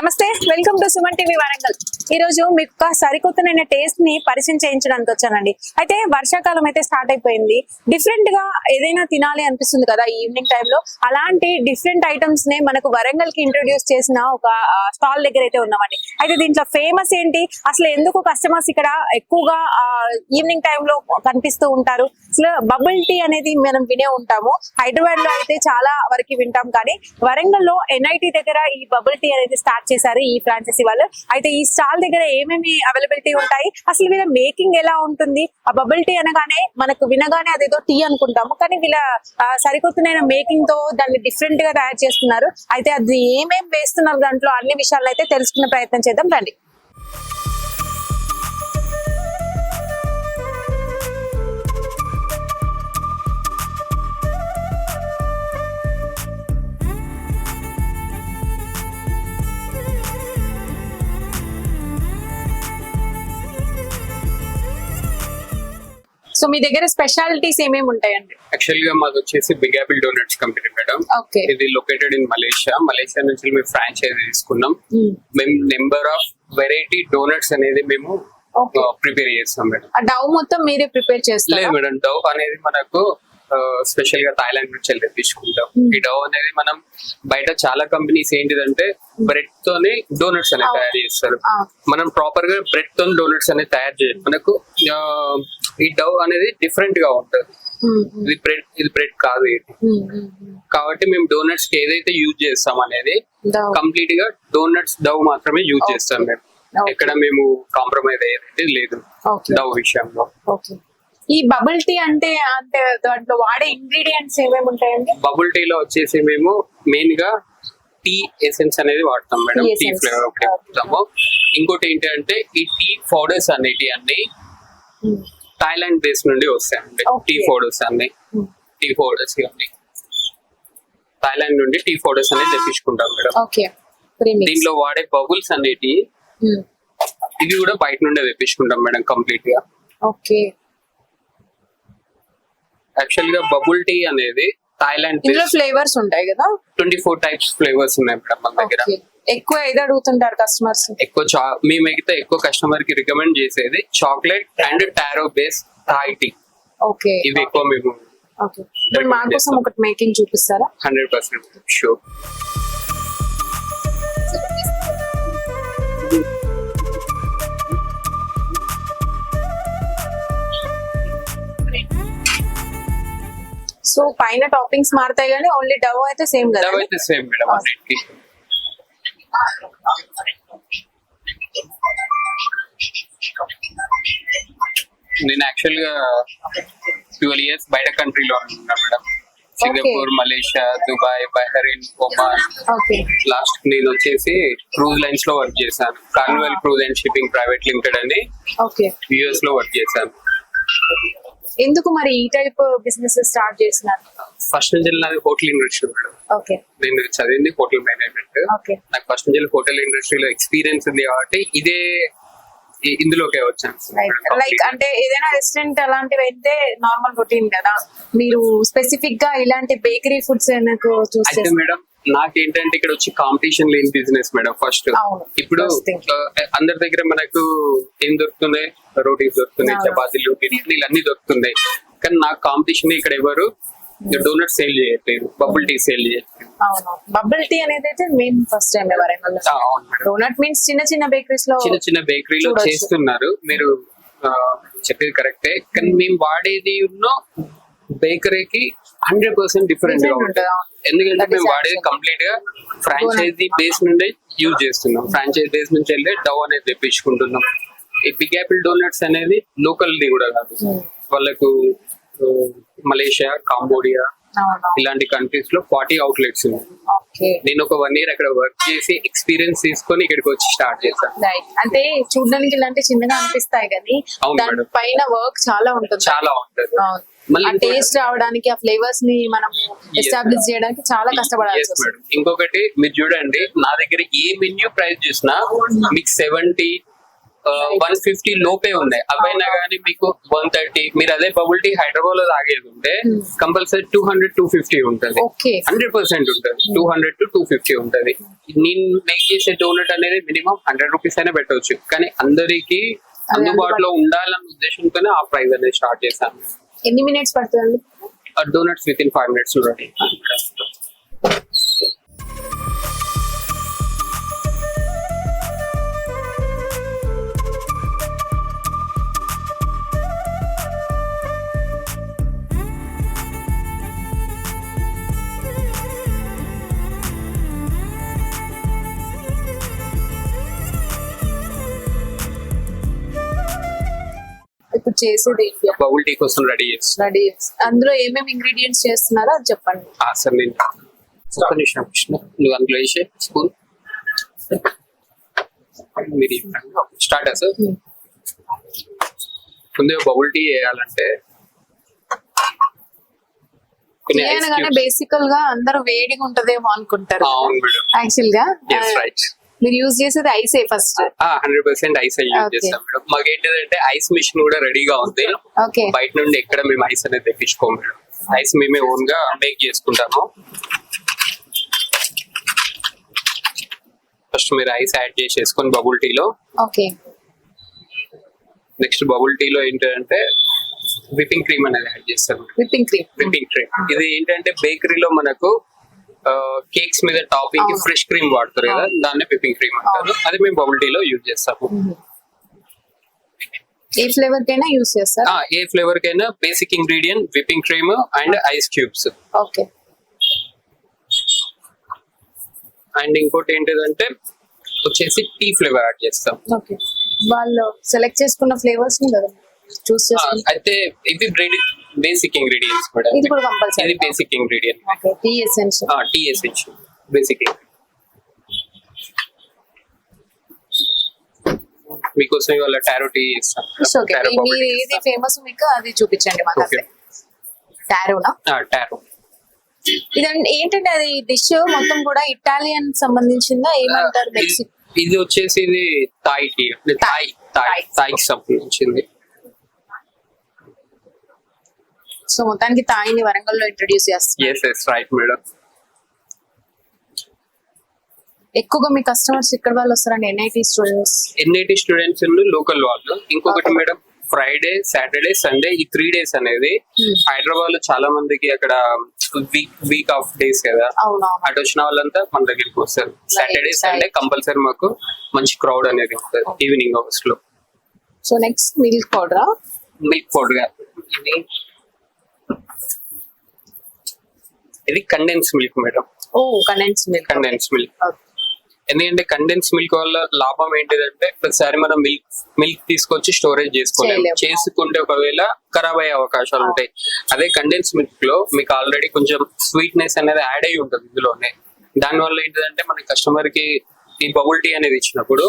నమస్తే welcome to Suman TV Warangal. ఈ రోజు మీకు ఒక సరికొత్తనైన టేస్ట్ని పరిచయం చేయించడానికి వచ్చానండి. అయితే వర్షాకాలం అయితే స్టార్ట్ అయిపోయింది. డిఫరెంట్గా ఏదైనా తినాలి అనిపిస్తుంది కదా ఈవినింగ్ టైంలో అలాంటి డిఫరెంట్ ఐటమ్స్ని మనకు వరంగల్కి ఇంట్రొడ్యూస్ చేసిన ఒక స్టాల్ దగ్గర అయితే ఉన్నామండి. అయితే దీంట్లో ఫేమస్ ఏంటి? అసలు ఎందుకు కస్టమర్స్ ఇక్కడ ఎక్కువగా ఈవినింగ్ టైంలో కనిపిస్తూ ఉంటారు? అసలు బబుల్ టీ అనేది మనం వినే ఉంటాము. హైదరాబాద్లో అయితే చాలా వరకు వింటాం. కానీ వరంగల్లో ఎన్ఐటి దగ్గర ఈ బబుల్ టీ అనేది స్టార్ట్ చేశారు ఈ ఫ్రాంచైజీ వాళ్ళు. అయితే ఈ స్టాల్ దగ్గర ఏమేమి అవైలబిలిటీ ఉంటాయి? అసలు వీళ్ళ మేకింగ్ ఎలా ఉంటుంది? ఆ బబుల్ టీ అనగానే మనకు వినగానే అదేదో టీ అనుకుంటాము. కానీ వీళ్ళ సరికొత్తనైన మేకింగ్తో దాన్ని డిఫరెంట్గా తయారు చేస్తున్నారు. అయితే అది ఏమేం వేస్తున్నారు దాంట్లో అన్ని విషయాలను అయితే తెలుసుకునే ప్రయత్నం చేద్దాం. రండి. సో మీ దగ్గర స్పెషాలిటీస్ ఏమేమి ఉంటాయండి? యాక్చువల్గా మాది వచ్చేసి Big Apple Donuts company madam. Okay ఇది లొకేటెడ్ ఇన్ మలేషియా మలేషియా నుంచి మేము ఫ్రాంచైజీ తీసుకున్నాం. మేము నెంబర్ ఆఫ్ వెరైటీ డోనట్స్ అనేది మేము. ప్రిపేర్ చేస్తాం మేడం. డవ్ మొత్తం మీరే ప్రిపేర్ లేదు చేస్తారు మేడం డవ్ అనేది మనకు స్పెషల్గా థాయిలాండ్ నుంచి వెళ్ళి తీసుకుంటాం ఈ డవ్ అనేది మనం బయట చాలా కంపెనీస్ ఏంటిదంటే బ్రెడ్ తోనే డోనట్స్ అనేది. తయారు చేస్తారు. మనం ప్రాపర్గా బ్రెడ్తో డోనట్స్ అనేది తయారు చేయాలి మనకు ఈ డవ్ అనేది డిఫరెంట్గా ఉంటుంది ఇది బ్రెడ్ ఇది బ్రెడ్ కాదు ఇది కాబట్టి మేము డోనట్స్కి ఏదైతే యూజ్ చేస్తాం అనేది. కంప్లీట్గా డోనట్స్ డవ్ మాత్రమే యూజ్. చేస్తాం మేము. ఎక్కడ మేము కాంప్రమైజ్ అయ్యేది లేదు. డవ్ విషయంలో ఓకే ఈ బబుల్ టీ అంటే అంటే దాంట్లో వాడే ఇంగ్రీడియంట్స్ ఏమేమి ఉంటాయండి? బబుల్ టీ లో వచ్చేసి మేము మెయిన్గా టీ ఎసెన్స్ అనేది వాడతాం మేడం. టీ. ఫ్లేవర్ ఒకటి వాడతాము. ఇంకోటి ఏంటంటే ఈ టీ పౌడర్స్ అనేటి అన్ని థాయిలాండ్ బేస్ నుండి వస్తాయండి. టీ పౌడర్స్ అన్ని. టీ పౌడర్స్ ఇవన్నీ థాయిలాండ్ నుండి టీ పౌడర్స్ అనేది తెప్పించుకుంటాం మేడం. దీంట్లో వాడే బబుల్స్ అనేటి ఇవి కూడా బయట నుండే తెప్పించుకుంటాం మేడం కంప్లీట్గా ఓకే యాక్చువల్గా బబుల్ టీ అనేది థాయిలాండ్ ఇందులో ఫ్లేవర్స్ ఉంటాయి కదా? ట్వంటీ ఫోర్ టైప్స్ ఫ్లేవర్స్ ఉన్నాయి మేడం మన దగ్గర. ఎక్కువ ఏది అడుగుతుంటారు కస్టమర్స్ ఎక్కువ మేమైతే ఎక్కువ కస్టమర్కి రికమెండ్ చేసేది chocolate and taro base Thai tea okay ఇవి ఎక్కువ మేము ఓకే ఇప్పుడు మా కోసం ఒకటి మేకింగ్ చూపిస్తారా? హండ్రెడ్ పర్సెంట్ షూర్ సో పైన టాపింగ్స్ మారుతాయి కానీ ఓన్లీ డవ్ అయితే సేమ్ కదా అయితే సేమ్ మేడం అన్నిటికి. నేను యాక్చువల్గా ట్వెల్వ్ ఇయర్స్ బయట కంట్రీలో ఉన్నా madam. Singapore Malaysia Dubai Bahrain Oman last నేను వచ్చేసి క్రూజ్ లైన్స్లో వర్క్ చేశాను. Carnival cruise and shipping private limited అని యుఎస్లో వర్క్ చేశాను. ఎందుకు మరి ఈ టైప్ బిజినెస్ స్టార్ట్ చేసినారు ఫస్ట్ నుంచి నాది హోటల్ ఇండస్ట్రీ మేడం. ఓకే నేను చదివింది హోటల్ మేనేజ్మెంట్ ఓకే నాకు ఫస్ట్ నుంచి హోటల్ ఇండస్ట్రీలో ఎక్స్పీరియన్స్ ఉంది కాబట్టి ఇదే ఇందులోకే వచ్చాను. లైక్ అంటే ఏదైనా రెస్టారెంట్ అలాంటివి అయితే నార్మల్ రొటీన్ కదా. మీరు స్పెసిఫిక్గా ఇలాంటి బేకరీ ఫుడ్స్ నాకు చూస్ అయితే మేడం నాకేంటంటే ఇక్కడ వచ్చి కాంపిటీషన్ లేని బిజినెస్ మేడం ఫస్ట్ అవును. ఇప్పుడు First thing. ఆ, అందరి దగ్గర మనకు ఏం దొరుకుతున్నాయి? రోటీస్ దొరుకుతున్నాయి అవును. చపాతీలు బిర్యానీలు అన్ని దొరుకుతున్నాయి. కానీ నాకు కాంపిటీషన్ ఇక్కడ ఎవరు? డోనట్ సేల్ చేయట్లేదు బబుల్ టీ సేల్ చేయట్లేదు. అవును. బబుల్ టీ అనేది అయితే మేము ఫస్ట్ టైం వరంగల్ ఆ, అవును మేడం డోనట్ మీన్స్ చిన్న చిన్న బేకరీస్లో చిన్న చిన్న బేకరీలో చూడొచ్చు. చేస్తున్నారు. మీరు ఆ, చెప్పేది కరెక్టే కానీ మేము వాడేది ఉన్న బేకరీకి హండ్రెడ్ పర్సెంట్ డిఫరెంట్గా ఉంటుంది? ఎందుకంటే మేము వాడేది actually. కంప్లీట్గా ఫ్రాంచైజీ బేస్ నుండే యూజ్ చేస్తున్నాం. ఫ్రాంచైజీ బేస్ నుంచి వెళ్ళి డవ్ అనేది తెప్పించుకుంటున్నాం. ఈ బిగ్ యాపిల్ డోనట్స్ అనేది లోకల్ ది కూడా కాదు. Hmm. వాళ్ళకు మలేషియా కాంబోడియా ఇలాంటి కంట్రీస్లో ఫార్టీ అవుట్లెట్స్ ఉన్నాయి. నేను ఒక వన్ ఇయర్ అక్కడ వర్క్ చేసి ఎక్స్పీరియన్స్ తీసుకొని ఇక్కడికి వచ్చి స్టార్ట్ చేశాను. అంటే చూడడానికి ఇలాంటి చిన్నగా అనిపిస్తాయి కానీ. పైన వర్క్ చాలా ఉంటుంది. చాలా ఉంటుంది. టేస్ట్ రావడానికి ఆ ఫ్లేవర్స్ని మనం ఎస్టాబ్లిష్ చేయడానికి చాలా madam. ఇంకొకటి మీరు చూడండి నా దగ్గర ఏ మెన్యూ ప్రైస్ చూసినా మీకు సెవెంటీ వన్ ఫిఫ్టీ లోపే ఉన్నాయి. అవైనా కానీ మీకు వన్ థర్టీ మీరు అదే బబుల్ టీ హైదరాబాద్లో తాగేది ఉంటే compulsory two hundred two fifty ఉంటుంది. హండ్రెడ్ పర్సెంట్ ఉంటుంది. Two hundred to two fifty ఉంటుంది. నేను మేక్ చేసే డోనట్ అనేది మినిమం హండ్రెడ్ రూపీస్ అయినా పెట్టవచ్చు కానీ అందరికి అందుబాటులో ఉండాలన్న ఉద్దేశంతోనే ఆ ప్రైస్ అనేది స్టార్ట్ చేశాను. ఎన్ని మినిట్స్ పడుతుంది? Donuts with in five minutes చూడండి. చేసేది బబుల్ టీ కోసం రెడీ చేస్తాను రెడీ అందులో ఏమేమి ఇంగ్రీడియంట్స్ చేస్తున్నారో అది చెప్పండి. సార్ నేను ఒక్క నిమిషం కృష్ణ నువ్వు అందులో వేసే స్పూన్. మీరు స్టార్ట్ సార్? ముందు బబుల్ టీ వేయాలంటే. బేసికల్గా అందరూ వేడిగా ఉంటదేమో అనుకుంటారు యాక్చువల్గా? రైట్ మీరు యూజ్ చేసేది ఐసే first hundred percent ice use. చేస్తాం మేడం. మాకు ఏంటంటే ఐస్ మిషన్ కూడా రెడీగా ఉంది. బయట నుండి ఎక్కడ మేము ఐస్ అనేది తెప్పించుకోము మేడం. ఐస్ మేమే ఓన్గా మేక్ చేసుకుంటాము. ఫస్ట్ మీరు ఐస్ యాడ్ చేసేసుకొని బబుల్ టీలో ఓకే నెక్స్ట్ బబుల్ టీలో ఏంటంటే విపింగ్ క్రీమ్ అనేది యాడ్ చేస్తారు విప్పింగ్ క్రీమ్ విపింగ్ క్రీమ్ ఇది ఏంటంటే బేకరీలో మనకు కేక్స్ మీద టాపింగ్కి. ఫ్రెష్ క్రీమ్ వాడతారు కదా దాన్ని విపింగ్ క్రీమ్ అంటారు. అది మేము బబుల్ టీలో యూజ్ చేస్తాము. ఏ ఫ్లేవర్ కైనా యూజ్ చేస్తారు? ఆ, ఏ ఫ్లేవర్ కైనా basic ingredient whipping cream and ice cubes. Okay. And ఇంకోటి ఏంటిదంటే వచ్చేసి టీ ఫ్లేవర్ యాడ్ చేస్తాం. ఓకే. వాళ్ళు సెలెక్ట్ చేసుకున్న ఫ్లేవర్స్ని కదా చూస్ అయితే ఇవి బేసిక్ ఇంగ్రీడియంట్స్ మేడం ఇది కూడా కంపల్సరీ ఇది basic ingredient okay tea essence tea essence basic మీకోసం ఇవాళ టారో టీ చేస్తాం ఓకే మీరు ఏది ఫేమస్ మీకు అది చూపించండి మాకు. అంతే టారోనా టారో ఇదండి ఏంటంటే అది డిష్ మొత్తం కూడా ఇటాలియన్ సంబంధించిందా? ఏమంటారు మెక్సిక్ ఇది వచ్చేసి ఇది థాయ్ టీ థాయ్ థాయ్ థాయ్కి సంబంధించింది. సో మొత్తానికి తాయిని వరంగల్లో ఇంట్రొడ్యూస్ చేస్తారు ఎక్కువగా మీ కస్టమర్స్ ఇక్కడ వాళ్ళు వస్తారండి NIT students NIT students local వాళ్ళు. ఇంకొకటి మేడం ఫ్రైడే సాటర్డే సండే ఈ త్రీ డేస్ అనేది Hmm. హైదరాబాద్లో చాలా మందికి అక్కడ వీక్ వీక్ ఆఫ్ డేస్ కదా. అటు వచ్చిన వాళ్ళంతా మన దగ్గరికి వస్తారు. సాటర్డే. సండే కంపల్సరీ మాకు మంచి క్రౌడ్ అనేది ఉంటుంది ఈవినింగ్ అవర్స్లో. So next milk powder milk powder ఇది కండెన్స్ మిల్క్ మేడం ఓ కండెన్స్ మిల్క్ కండెన్స్ మిల్క్ ఎందుకంటే కండెన్స్ మిల్క్ వల్ల లాభం ఏంటిదంటే ప్రతిసారి మనం మిల్క్ మిల్క్ తీసుకొచ్చి స్టోరేజ్ చేసుకోలేము. చేసుకుంటే ఒకవేళ ఖరాబ్ అయ్యే అవకాశాలు ఉంటాయి. అదే కండెన్స్ మిల్క్లో మీకు ఆల్రెడీ కొంచెం స్వీట్నెస్ అనేది యాడ్ అయి ఉంటుంది ఇందులోనే. దాని వల్ల ఏంటిదంటే మన కస్టమర్కి ఈ బబుల్ టీ అనేది ఇచ్చినప్పుడు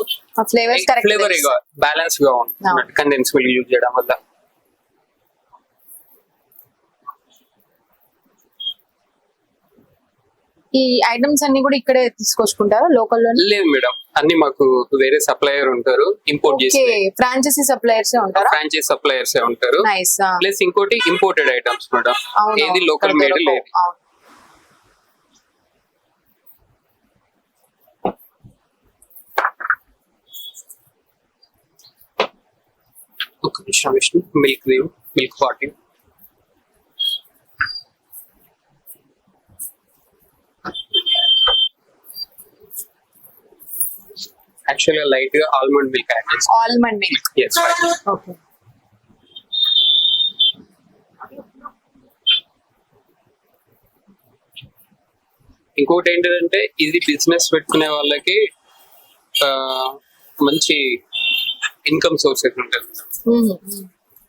ఫ్లేవర్ బ్యాలెన్స్గా ఉంటుంది. కండెన్స్ మిల్క్ యూజ్ చేయడం వల్ల. ఈ ఐటమ్స్ అన్ని కూడా ఇక్కడే తీసుకొచ్చుకుంటారా లోకల్లోనే? లేదు మేడం. అన్ని మాకు వేరే సప్లయర్ ఉంటారు. ఇంపోర్ట్ చేసి ఫ్రాంచైజీ సప్లయర్స్ ఉంటారా? ఫ్రాంచైజ్ సప్లయర్స్ ఉంటారు. నైస్ ప్లస్ ఇంకోటి ఇంపోర్టెడ్ ఐటమ్స్ మేడం ఏది లోకల్ మేడ్ లేదు. ఒక నిమిషం విష్ణు. మిల్క్ దేవ్ మిల్క్ ఫార్టీ యాక్చువల్గా లైట్గా ఆల్మండ్ మిల్క్ యాడ్ చేస్తాం. ఆల్మండ్ మిల్క్ ఓకే ఇంకోటి ఏంటంటే ఇది బిజినెస్ పెట్టుకునే వాళ్ళకి ఆ, మంచి ఇన్కమ్ సోర్స్ అయితే ఉంటుంది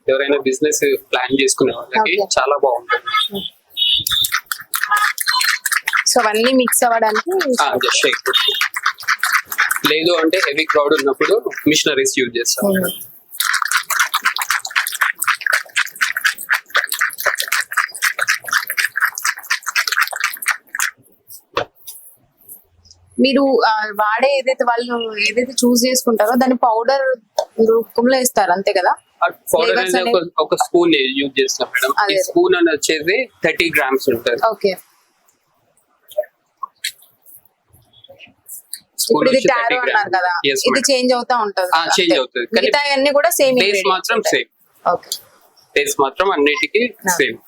ఎవరైనా బిజినెస్ ప్లాన్ చేసుకునే వాళ్ళకి Okay. చాలా బాగుంటుంది. సో అవన్నీ మిక్స్ అవ్వడానికి జస్ట్ షేక్ లేదు అంటే హెవీ క్రౌడ్ ఉన్నప్పుడు మిషనరీస్ యూజ్ చేస్తాం. మీరు వాడే ఏదైతే వాళ్ళు ఏదైతే చూస్ చేసుకుంటారో దాని పౌడర్ రూపంలో ఇస్తారు అంతే కదా? పౌడర్ అనేది ఒక- స్పూన్ యూజ్ చేస్తాం మేడం. అదే. ఈ. స్పూన్ అని వచ్చేసి థర్టీ గ్రామ్స్ ఉంటుంది. ఓకే ఇప్పుడు ఇది టారో 30 అన్నారు కదా. ఇది. చేంజ్ అవుతా ఉంటుంది. ఆ, change అవుతుంది. మిగతా అన్ని కూడా సేమ్ టేస్ట్ మాత్రం సేమ్ ఓకే టేస్ట్ మాత్రం అన్నిటికీ. సేమ్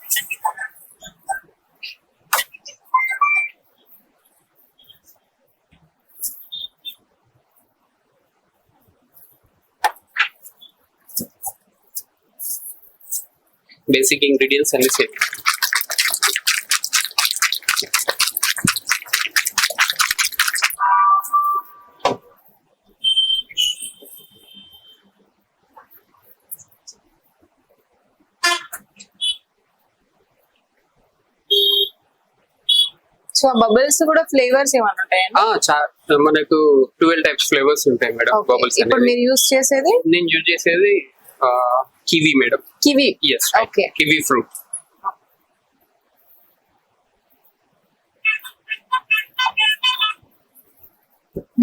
బేసిక్ ఇంగ్రీడియంట్స్ అన్ని సేమ్ సో బబుల్స్ కూడా ఫ్లేవర్స్ ఏమైనా ఉంటాయండి? మనకు ట్వెల్వ్ టైప్స్ ఫ్లేవర్స్ ఉంటాయి మేడం Okay. బబుల్స్ ఇప్పుడు మీరు యూస్ చేసేది? నేను యూజ్ చేసేది kiwi madam. Kiwi? Yes Okay. Kiwi fruit.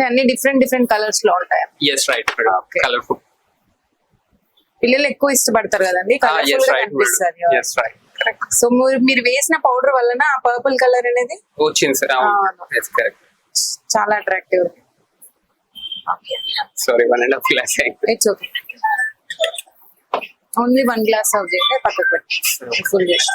అన్ని డిఫరెంట్ డిఫరెంట్ కలర్స్లో ఉంటాయి. Yes right madam. Okay. Colourful పిల్లలు ఎక్కువ ఇష్టపడతారు కదండి. ఎస్గా రైట్ కనిపిస్తారు ఎస్ రైట్ సో మీరు వేసిన పౌడర్ వలన ఆ పర్పుల్ కలర్ అనేది? వచ్చింది సార్ కరెక్ట్ చాలా attractive sorry one and half glass it's okay only one glass serve చేస్తే పక్కకు పెట్టి. ఫుల్ చేసి.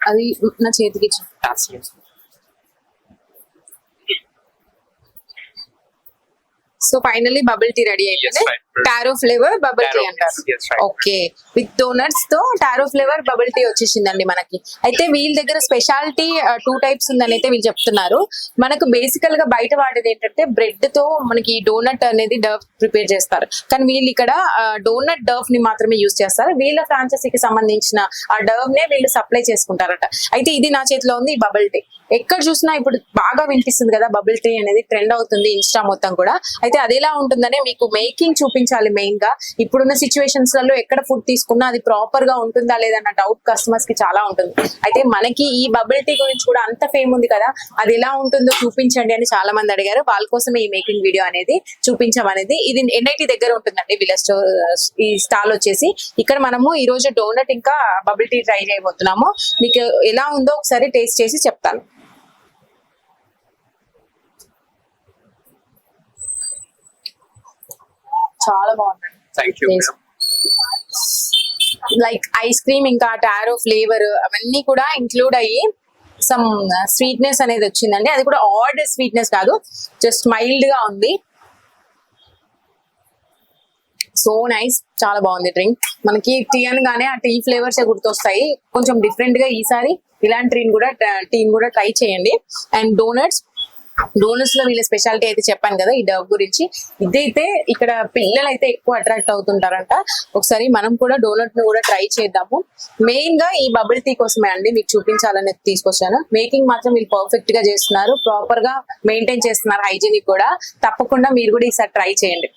అది నా చేతికి ఇచ్చి so finally bubble tea ready అయింది. టారో ఫ్లేవర్ బబుల్ టీ అంటారు. ఓకే విత్ డోనట్స్తో టారో ఫ్లేవర్ బబుల్ టీ వచ్చేసిందండి మనకి. అయితే వీళ్ళ దగ్గర స్పెషాలిటీ టూ టైప్స్ ఉందని అయితే వీళ్ళు చెప్తున్నారు. మనకు బేసికల్గా బయట వాడేది ఏంటంటే బ్రెడ్తో మనకి డోనట్ అనేది డర్ఫ్ ప్రిపేర్ చేస్తారు. కానీ వీళ్ళు ఇక్కడ డోనట్ డర్ఫ్ని మాత్రమే యూజ్ చేస్తారు. వీళ్ళ ఫ్రాంచైజీకి సంబంధించిన ఆ డర్వ్ నే వీళ్ళు సప్లై చేసుకుంటారట. అయితే ఇది నా చేతిలో ఉంది బబుల్ టీ ఎక్కడ చూసినా ఇప్పుడు బాగా వినిపిస్తుంది కదా బబుల్ టీ అనేది ట్రెండ్ అవుతుంది ఇన్స్టా మొత్తం కూడా. అయితే అది ఎలా ఉంటుందనే మీకు మేకింగ్ చూపించాలి మెయిన్గా. ఇప్పుడున్న సిచ్యువేషన్స్లలో ఎక్కడ ఫుడ్ తీసుకున్నా అది ప్రాపర్గా ఉంటుందా లేదన్న డౌట్ కస్టమర్స్కి చాలా ఉంటుంది. అయితే మనకి ఈ బబుల్ టీ గురించి కూడా అంత ఫేమ్ ఉంది కదా అది ఎలా ఉంటుందో చూపించండి అని చాలా మంది అడిగారు. వాళ్ళ కోసమే ఈ మేకింగ్ వీడియో అనేది చూపించమనేది ఇది ఎన్ఐటి దగ్గర ఉంటుందండి వీళ్ళ స్టోర్ ఈ స్టాల్ వచ్చేసి. ఇక్కడ మనము ఈ రోజు డోనట్ ఇంకా బబుల్ టీ ట్రై చేయబోతున్నాము. మీకు ఎలా ఉందో ఒకసారి టేస్ట్ చేసి చెప్తాను. చాలా బాగుంది. లైక్ ఐస్ క్రీమ్ ఇంకా టారో ఫ్లేవర్ అవన్నీ కూడా ఇంక్లూడ్ అయ్యి సమ్ స్వీట్నెస్ అనేది వచ్చిందండి. అది కూడా ఆడ్ స్వీట్నెస్ కాదు జస్ట్ మైల్డ్గా ఉంది. సో నైస్ చాలా బాగుంది డ్రింక్ మనకి టీ అనగానే ఆ టీ ఫ్లేవర్స్ గుర్తొస్తాయి. కొంచెం డిఫరెంట్గా ఈసారి ఇలాంటి టీని కూడా టీని కూడా ట్రై చేయండి. అండ్ డోనట్స్ డోనర్స్లో వీళ్ళ స్పెషాలిటీ అయితే చెప్పాను కదా ఈ డవ్ గురించి. ఇదైతే ఇక్కడ పిల్లలు అయితే ఎక్కువ అట్రాక్ట్ అవుతుంటారంట. ఒకసారి మనం కూడా డోనట్ని కూడా ట్రై చేద్దాము. మెయిన్గా ఈ బబుల్ టీ కోసమే అండి మీకు చూపించాలని తీసుకొచ్చాను. మేకింగ్ మాత్రం వీళ్ళు పర్ఫెక్ట్గా చేస్తున్నారు. ప్రాపర్గా మెయింటైన్ చేస్తున్నారు హైజీనిక్ కూడా. తప్పకుండా మీరు కూడా ఈసారి ట్రై చేయండి.